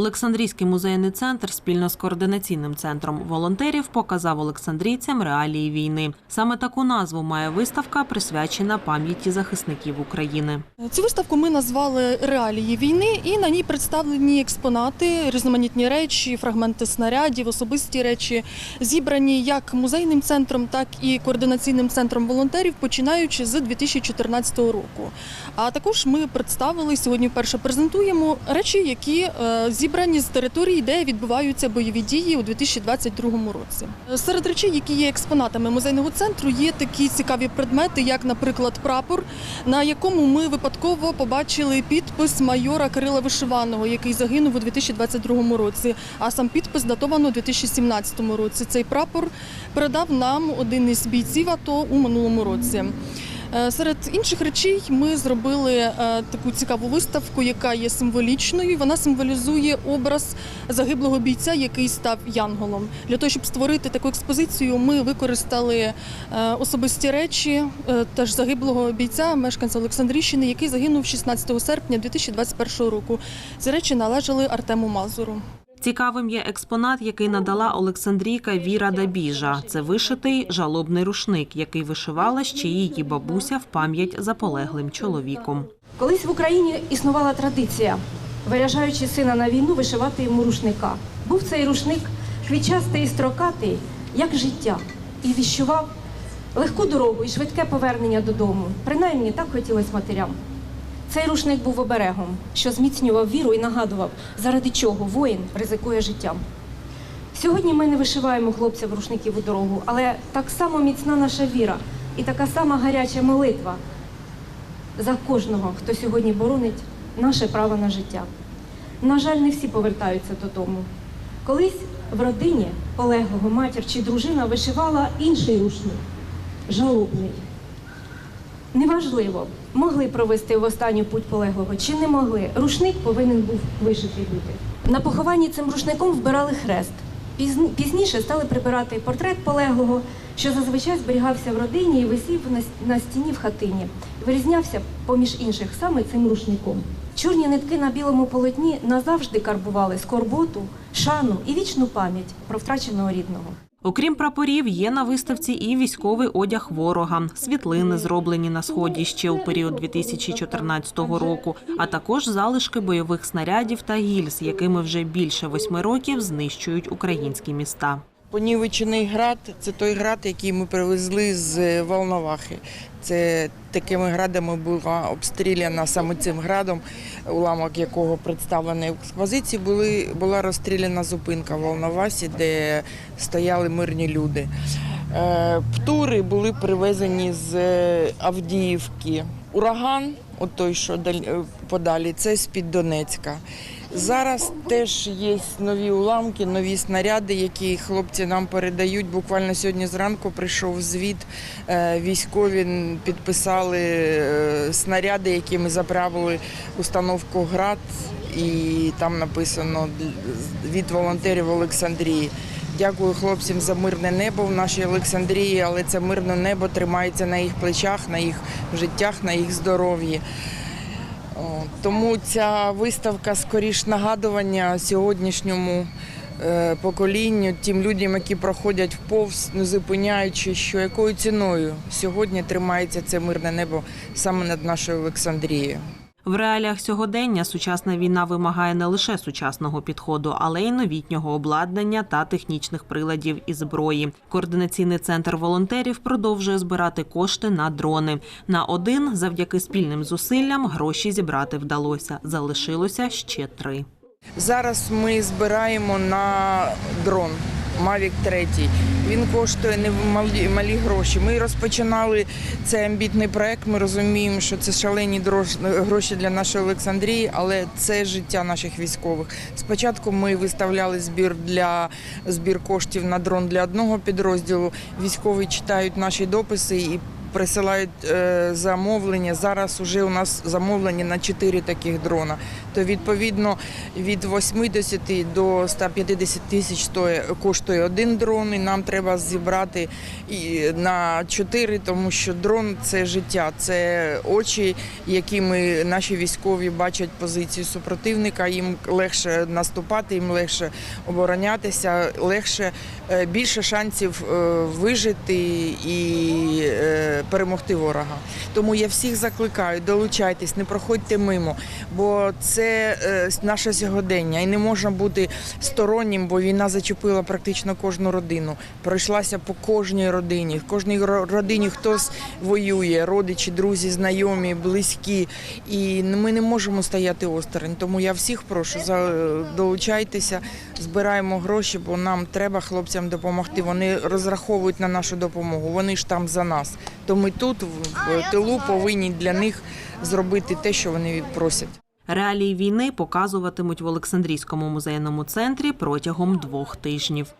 Олександрійський музейний центр спільно з координаційним центром волонтерів показав олександрійцям реалії війни. Саме таку назву має виставка, присвячена пам'яті захисників України. Цю виставку ми назвали Реалії війни, і на ній представлені експонати, різноманітні речі, фрагменти снарядів, особисті речі, зібрані як музейним центром, так і координаційним центром волонтерів, починаючи з 2014 року. А також ми представили сьогодні вперше презентуємо речі, які е, зібрані з території, де відбуваються бойові дії у 2022 році. Серед речей, які є експонатами музейного центру, є такі цікаві предмети, як, наприклад, прапор, на якому ми випадково побачили підпис майора Кирила Вишиваного, який загинув у 2022 році. А сам підпис датовано у 2017 році. Цей прапор передав нам один із бійців АТО у минулому році. Е, Серед інших речей ми зробили е, таку цікаву виставку, яка є символічною. Вона символізує образ загиблого бійця, який став янголом. Для того, щоб створити таку експозицію, ми використали е, особисті речі теж загиблого бійця, мешканця Олександрійщини, який загинув 16 серпня 2021 року. Ці речі належали Артему Мазуру. Цікавим є експонат, який надала Олександрійка Віра Дабіжа. Це вишитий жалобний рушник, який вишивала ще її бабуся в пам'ять за полеглим чоловіком. Колись в Україні існувала традиція, виряжаючи сина на війну, вишивати йому рушника. Був цей рушник квітчастий і строкатий, як життя, і віщував легку дорогу і швидке повернення додому. Принаймні так хотілося матерям. Цей рушник був оберегом, що зміцнював віру і нагадував, заради чого воїн ризикує життям. Сьогодні ми не вишиваємо хлопцям рушників у дорогу, але так само міцна наша віра і така сама гаряча молитва за кожного, хто сьогодні боронить наше право на життя. На жаль, не всі повертаються додому. Колись в родині полеглого матір чи дружина вишивала інший рушник жалобний. Неважливо, могли провести в останню путь полеглого чи не могли. Рушник повинен був вишити бути. На похованні цим рушником вбирали хрест. Пізн- Пізніше стали прибирати портрет полеглого, що зазвичай зберігався в родині і висів на стіні в хатині. Вирізнявся поміж інших саме цим рушником. Чорні нитки на білому полотні назавжди карбували скорботу, шану і вічну пам'ять про втраченого рідного. Окрім прапорів, є на виставці і військовий одяг ворога, світлини, зроблені на сході ще у період 2014 року, а також залишки бойових снарядів та гільз, якими вже більше восьми років знищують українські міста. Понівечений град це той град, який ми привезли з Волновахи. Це такими градами була обстріляна саме цим градом, уламок якого представлений в експозиції, були, була розстріляна зупинка в Волновасі, де стояли мирні люди. Е, Птури були привезені з е, Авдіївки. Ураган, от той, що е, подалі, це з-під Донецька. Зараз теж є нові уламки, нові снаряди, які хлопці нам передають. Буквально сьогодні зранку прийшов звіт. е, Військові підписали е, снаряди, які ми заправили установку ГРАД, і там написано від волонтерів Олександрії. Дякую хлопцям за мирне небо в нашій Олександрії, але це мирне небо тримається на їх плечах, на їх життях, на їх здоров'ї. О, Тому ця виставка скоріш нагадування сьогоднішньому е, поколінню, тим людям, які проходять вповз, не зупиняючи, що якою ціною сьогодні тримається це мирне небо саме над нашою Олександрією. В реаліях сьогодення сучасна війна вимагає не лише сучасного підходу, але й новітнього обладнання та технічних приладів і зброї. Координаційний центр волонтерів продовжує збирати кошти на дрони. На один завдяки спільним зусиллям гроші зібрати вдалося. Залишилося ще три. Зараз ми збираємо на дрон Mavic 3. Він коштує не малі, гроші. Ми розпочинали цей амбітний проект. Ми розуміємо, що це шалені гроші для нашої Олександрії, але це життя наших військових. Спочатку ми виставляли збір для збір коштів на дрон для одного підрозділу. Військові читають наші дописи і. Присилають е, замовлення. Зараз вже у нас замовлення на 4 таких дрона. То відповідно від 80 до 150 тисяч коштує один дрон, і нам треба зібрати на 4, тому що дрон це життя, це очі, якими наші військові бачать позицію супротивника. Їм легше наступати, їм легше оборонятися, легше е, більше шансів е, вижити і е, перемогти ворога. Тому я всіх закликаю, долучайтесь, не проходьте мимо, бо це е, наше сьогодення, і не можна бути стороннім, бо війна зачепила практично кожну родину. Пройшлася по кожній родині. В кожній родині хтось воює, родичі, друзі, знайомі, близькі. І ми не можемо стояти осторонь. Тому я всіх прошу за- долучайтеся, збираємо гроші, бо нам треба хлопцям допомогти. Вони розраховують на нашу допомогу. Вони ж там за нас. То ми тут в тилу повинні для них зробити те, що вони просять. Реалії війни показуватимуть в Олександрійському музейному центрі протягом двох тижнів.